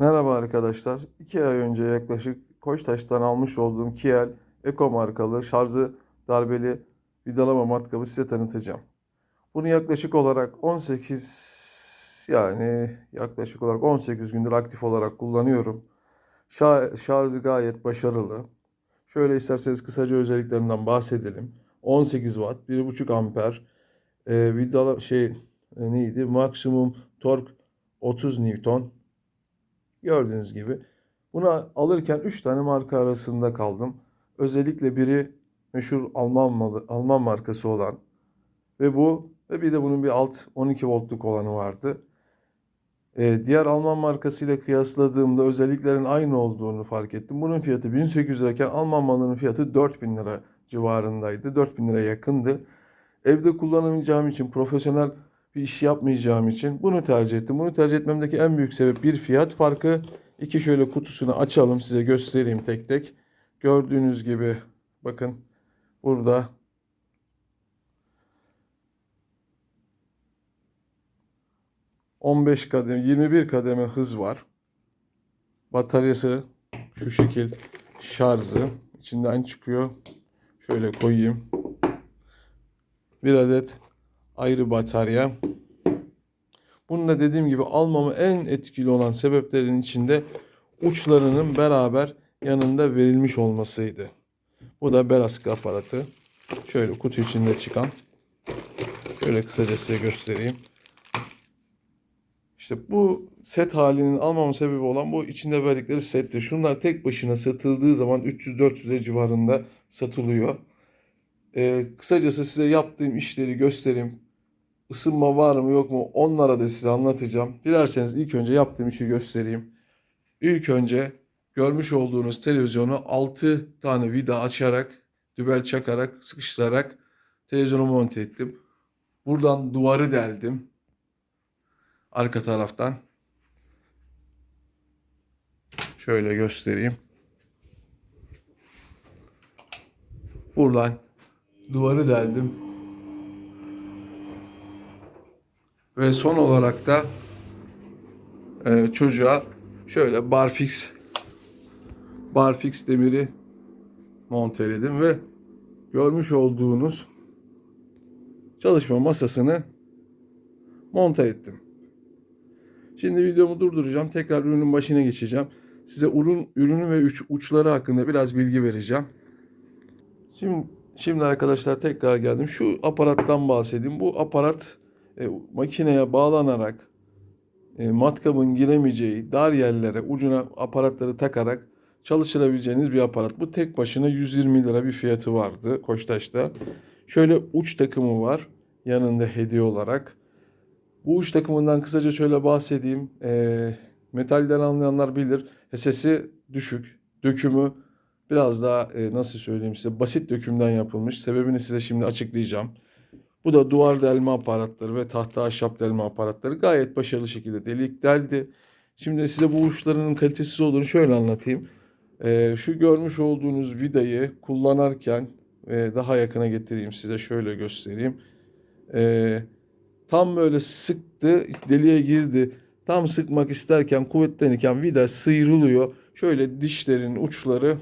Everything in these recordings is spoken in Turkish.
Merhaba arkadaşlar. 2 ay önce yaklaşık Koçtaş'tan almış olduğum Kiel Eko markalı şarjı darbeli vidalama matkabı size tanıtacağım. Bunu yaklaşık olarak 18 yani yaklaşık olarak 18 gündür aktif olarak kullanıyorum. Şa- şarjı gayet başarılı. Şöyle isterseniz kısaca özelliklerinden bahsedelim. 18 watt, 1.5 amper, e, vidala şey e, neydi? Maksimum tork 30 Newton. Gördüğünüz gibi. Bunu alırken 3 tane marka arasında kaldım. Özellikle biri meşhur Alman Alman markası olan ve bu ve bir de bunun bir alt 12 voltluk olanı vardı. Ee, diğer Alman markasıyla kıyasladığımda özelliklerin aynı olduğunu fark ettim. Bunun fiyatı 1800 lirayken Alman malının fiyatı 4000 lira civarındaydı. 4000 liraya yakındı. Evde kullanamayacağım için, profesyonel bir iş yapmayacağım için bunu tercih ettim. Bunu tercih etmemdeki en büyük sebep bir fiyat farkı. İki şöyle kutusunu açalım size göstereyim tek tek. Gördüğünüz gibi bakın burada 15 kademe, 21 kademe hız var. Bataryası şu şekil şarjı içinden çıkıyor. Şöyle koyayım. Bir adet ayrı batarya. Bununla dediğim gibi almamı en etkili olan sebeplerin içinde uçlarının beraber yanında verilmiş olmasıydı. Bu da Berask aparatı. Şöyle kutu içinde çıkan. Şöyle kısaca size göstereyim. İşte bu set halinin almamın sebebi olan bu içinde verdikleri setti. Şunlar tek başına satıldığı zaman 300-400 civarında satılıyor. Ee, kısacası size yaptığım işleri göstereyim. Isınma var mı yok mu onlara da size anlatacağım. Dilerseniz ilk önce yaptığım işi göstereyim. İlk önce görmüş olduğunuz televizyonu 6 tane vida açarak, dübel çakarak, sıkıştırarak televizyonu monte ettim. Buradan duvarı deldim. Arka taraftan. Şöyle göstereyim. Buradan duvarı deldim. Ve son olarak da e, çocuğa şöyle barfix barfix demiri monteledim ve görmüş olduğunuz çalışma masasını monte ettim. Şimdi videomu durduracağım. Tekrar ürünün başına geçeceğim. Size ürün, ürünü ve uç, uçları hakkında biraz bilgi vereceğim. Şimdi, şimdi arkadaşlar tekrar geldim. Şu aparattan bahsedeyim. Bu aparat e, makineye bağlanarak e, matkabın giremeyeceği dar yerlere ucuna aparatları takarak çalıştırabileceğiniz bir aparat. Bu tek başına 120 lira bir fiyatı vardı Koçtaş'ta. Şöyle uç takımı var yanında hediye olarak. Bu uç takımından kısaca şöyle bahsedeyim. E, metalden anlayanlar bilir. Sesi düşük. Dökümü biraz daha e, nasıl söyleyeyim size basit dökümden yapılmış. Sebebini size şimdi açıklayacağım. Bu da duvar delme aparatları ve tahta ahşap delme aparatları gayet başarılı şekilde delik deldi. Şimdi size bu uçlarının kalitesiz olduğunu şöyle anlatayım. E, şu görmüş olduğunuz vidayı kullanırken e, daha yakına getireyim size şöyle göstereyim. E, tam böyle sıktı deliğe girdi. Tam sıkmak isterken kuvvetlenirken vida sıyrılıyor. Şöyle dişlerin uçları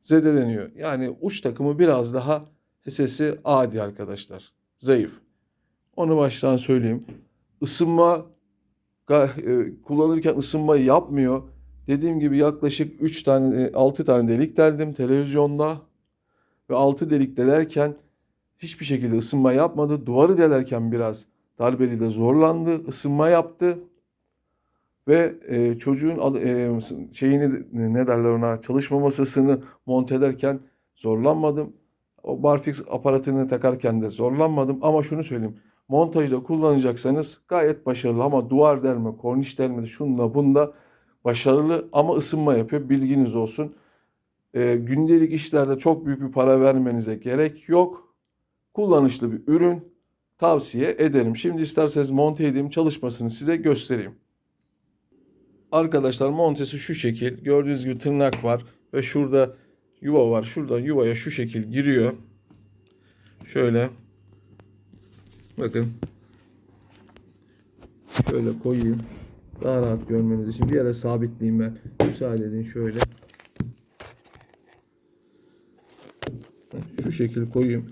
zedeleniyor. Yani uç takımı biraz daha sesi adi arkadaşlar. Zayıf. Onu baştan söyleyeyim. Isınma e, kullanırken ısınma yapmıyor. Dediğim gibi yaklaşık 3 tane 6 tane delik deldim televizyonda ve 6 delik delerken hiçbir şekilde ısınma yapmadı. Duvarı delerken biraz darbeli de zorlandı. ısınma yaptı. Ve e, çocuğun e, şeyini ne derler ona çalışma masasını monte ederken zorlanmadım. O barfix aparatını takarken de zorlanmadım. Ama şunu söyleyeyim. Montajda kullanacaksanız gayet başarılı ama duvar delme, korniş delme, şunla bunda başarılı ama ısınma yapıyor. Bilginiz olsun. E, gündelik işlerde çok büyük bir para vermenize gerek yok. Kullanışlı bir ürün tavsiye ederim. Şimdi isterseniz monte edeyim çalışmasını size göstereyim. Arkadaşlar montesi şu şekil. Gördüğünüz gibi tırnak var ve şurada yuva var. Şuradan yuvaya şu şekil giriyor. Şöyle. Bakın. Şöyle koyayım. Daha rahat görmeniz için bir yere sabitleyeyim ben. Müsaade edin şöyle. Şu şekil koyayım.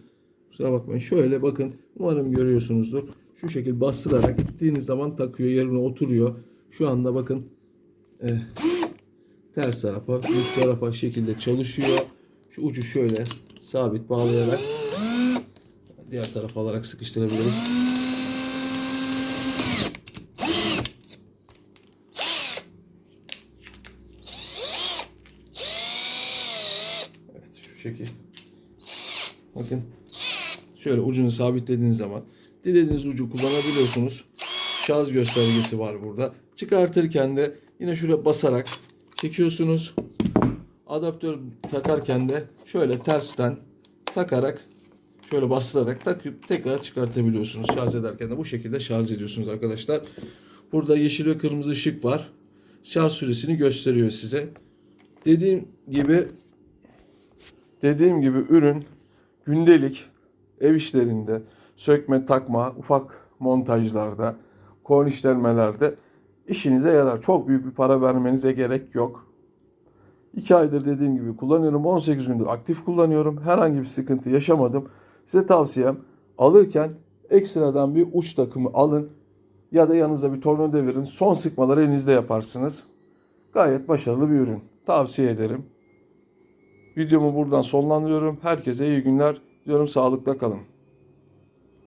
Kusura bakmayın. Şöyle bakın. Umarım görüyorsunuzdur. Şu şekil bastırarak gittiğiniz zaman takıyor. Yerine oturuyor. Şu anda bakın. eh, ters tarafa, düz tarafa şekilde çalışıyor. Şu ucu şöyle sabit bağlayarak diğer tarafa alarak sıkıştırabiliriz. Evet şu şekil. Bakın. Şöyle ucunu sabitlediğiniz zaman dilediğiniz ucu kullanabiliyorsunuz. Şarj göstergesi var burada. Çıkartırken de yine şuraya basarak çekiyorsunuz. Adaptör takarken de şöyle tersten takarak şöyle bastırarak takıp tekrar çıkartabiliyorsunuz. Şarj ederken de bu şekilde şarj ediyorsunuz arkadaşlar. Burada yeşil ve kırmızı ışık var. Şarj süresini gösteriyor size. Dediğim gibi dediğim gibi ürün gündelik ev işlerinde sökme takma ufak montajlarda kornişlenmelerde işinize yarar. Çok büyük bir para vermenize gerek yok. 2 aydır dediğim gibi kullanıyorum. 18 gündür aktif kullanıyorum. Herhangi bir sıkıntı yaşamadım. Size tavsiyem alırken ekstradan bir uç takımı alın ya da yanınıza bir tornavida verin. Son sıkmaları elinizde yaparsınız. Gayet başarılı bir ürün. Tavsiye ederim. Videomu buradan sonlandırıyorum. Herkese iyi günler. Diyorum sağlıkla kalın.